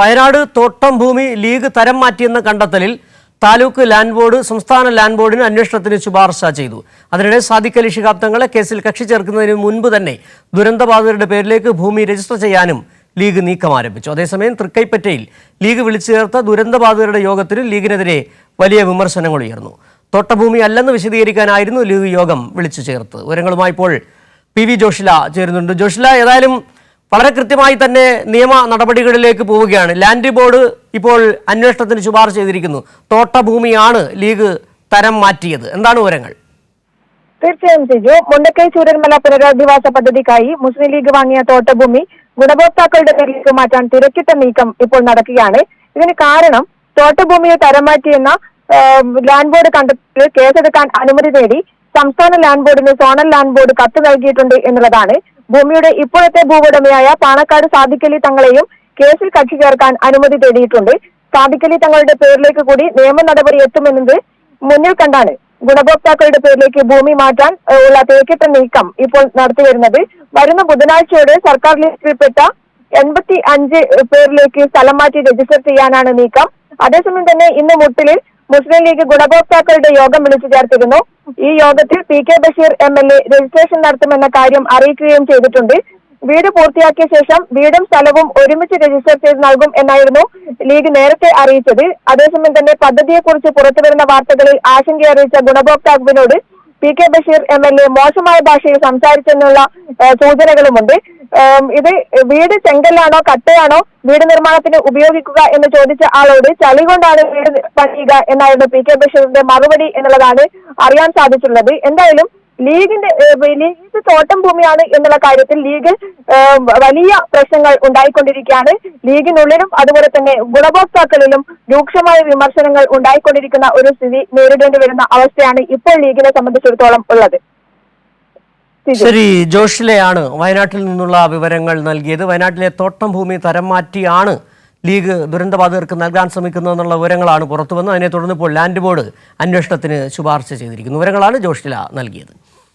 വയനാട് തോട്ടം ഭൂമി ലീഗ് തരം മാറ്റിയെന്ന കണ്ടെത്തലിൽ താലൂക്ക് ലാൻഡ് ബോർഡ് സംസ്ഥാന ലാൻഡ് ബോർഡിന് അന്വേഷണത്തിന് ശുപാർശ ചെയ്തു. അതിനിടെ സാദിഖ് അലി കേസിൽ കക്ഷി ചേർക്കുന്നതിന് മുൻപ് തന്നെ ദുരന്തബാധിതരുടെ പേരിലേക്ക് ഭൂമി രജിസ്റ്റർ ചെയ്യാനും ലീഗ് നീക്കം ആരംഭിച്ചു അതേസമയം തൃക്കൈപ്പറ്റയിൽ ലീഗ് വിളിച്ചു ചേർത്ത ദുരന്തബാധിതരുടെ യോഗത്തിന് ലീഗിനെതിരെ വലിയ വിമർശനങ്ങൾ ഉയർന്നു തോട്ടഭൂമി അല്ലെന്ന് വിശദീകരിക്കാനായിരുന്നു ലീഗ് യോഗം വിളിച്ചു ചേർത്ത് വിവരങ്ങളുമായി ഇപ്പോൾ പി വി ജോഷില ചേരുന്നുണ്ട്. ജോഷില ഏതായാലും വളരെ കൃത്യമായി തന്നെ നിയമ നടപടികളിലേക്ക് പോവുകയാണ്. ലാൻഡ് ബോർഡ് ഇപ്പോൾ അന്വേഷണത്തിന് ശുപാർശ ചെയ്തിരിക്കുന്നു. തോട്ടഭൂമിയാണ് ലീഗ് തരം മാറ്റിയത്. എന്താണ് വിവരങ്ങൾ? തീർച്ചയായും സിജു. മുണ്ടക്കൈ ചൂരന്മല പുനരധിവാസ പദ്ധതിക്കായി മുസ്ലിം ലീഗ് വാങ്ങിയ തോട്ടഭൂമി ഗുണഭോക്താക്കളുടെ പേരിലേക്ക് മാറ്റാൻ തിരക്കിട്ട നീക്കം ഇപ്പോൾ നടക്കുകയാണ്. ഇതിന് കാരണം തോട്ടഭൂമിയെ തരം മാറ്റിയെന്ന ലാൻഡ് ബോർഡ് കണ്ടെത്തി കേസെടുക്കാൻ അനുമതി തേടി സംസ്ഥാന ലാൻഡ് ബോർഡിന് സോണൽ ലാൻഡ് ബോർഡ് കത്ത് നൽകിയിട്ടുണ്ട് എന്നുള്ളതാണ് ഭൂമിയുടെ ഇപ്പോഴത്തെ ഭൂവുടമയായ പാണക്കാട് സാദിഖലി തങ്ങളെയും കേസിൽ കക്ഷി ചേർക്കാൻ അനുമതി തേടിയിട്ടുണ്ട്. സാദിഖലി തങ്ങളുടെ പേരിലേക്ക് കൂടി നിയമ നടപടി എത്തുമെന്നത് മുന്നിൽ കണ്ടാണ്. ഗുണഭോക്താക്കളുടെ പേരിലേക്ക് ഭൂമി മാറ്റാൻ ഉള്ള തേക്കിട്ട നീക്കം ഇപ്പോൾ നടത്തിവരുന്നത് വരുന്ന ബുധനാഴ്ചയോടെ സർക്കാർ ലിസ്റ്റിൽപ്പെട്ട എൺപത്തി അഞ്ച് പേരിലേക്ക് സ്ഥലം മാറ്റി രജിസ്റ്റർ ചെയ്യാനാണ് നീക്കം. അതേസമയം തന്നെ ഇന്ന് മുട്ടിലിൽ മുസ്ലിം ലീഗ് ഗുണഭോക്താക്കളുടെ യോഗം വിളിച്ചു ചേർത്തിരുന്നു. ഈ യോഗത്തിൽ P K Basheer M L A registration നടത്തുമെന്ന കാര്യം അറിയിക്കുകയും ചെയ്തിട്ടുണ്ട്. വീട് പൂർത്തിയാക്കിയ ശേഷം വീടും സ്ഥലവും ഒരുമിച്ച് രജിസ്റ്റർ ചെയ്ത് നൽകും എന്നായിരുന്നു ലീഗ് നേരത്തെ അറിയിച്ചത്. അതേസമയം തന്നെ പദ്ധതിയെക്കുറിച്ച് പുറത്തുവരുന്ന വാർത്തകളിൽ ആശങ്ക അറിയിച്ച ഗുണഭോക്താവിനോട് P K Basheer M L A മോശമായ ഭാഷയിൽ സംസാരിച്ചെന്നുള്ള സൂചനകളുമുണ്ട്. ഇത് വീട് ചെങ്കല്ലാണോ കട്ടയാണോ വീട് നിർമ്മാണത്തിന് ഉപയോഗിക്കുക എന്ന് ചോദിച്ച ആളോട് ചളി കൊണ്ടാണ് വീട് പണിയുക എന്നായിരുന്നു പി കെ ബഷീറിന്റെ മറുപടി എന്നുള്ളതാണ് അറിയാൻ സാധിച്ചിട്ടുള്ളത് എന്തായാലും ലീഗിന്റെ ലീഗ് തോട്ടം ഭൂമിയാണ് എന്നുള്ള കാര്യത്തിൽ ലീഗ് വലിയ പ്രശ്നങ്ങൾ ഉണ്ടായിക്കൊണ്ടിരിക്കുകയാണ് ലീഗിനുള്ളിലും അതുപോലെ തന്നെ ഗുണഭോക്താക്കളിലും രൂക്ഷമായ വിമർശനങ്ങൾ ഉണ്ടായിക്കൊണ്ടിരിക്കുന്ന ഒരു സ്ഥിതി നേരിടേണ്ടി വരുന്ന അവസ്ഥയാണ് ഇപ്പോൾ ലീഗിനെ സംബന്ധിച്ചിടത്തോളം ഉള്ളത്. ശരി. ജോഷിലെയാണ് വയനാട്ടിൽ നിന്നുള്ള വിവരങ്ങൾ നൽകിയത്. വയനാട്ടിലെ തോട്ടം ഭൂമി തരം മാറ്റിയാണ് ലീഗ് ദുരന്തബാധിതർക്ക് നൽകാൻ ശ്രമിക്കുന്നതെന്നുള്ള വിവരങ്ങളാണ് പുറത്തുവന്നത് അതിനെ തുടർന്ന് ഇപ്പോൾ ലാൻഡ് ബോർഡ് അന്വേഷണത്തിന് ശുപാർശ ചെയ്തിരിക്കുന്നു. വിവരങ്ങളാണ് ജോഷില നൽകിയത്.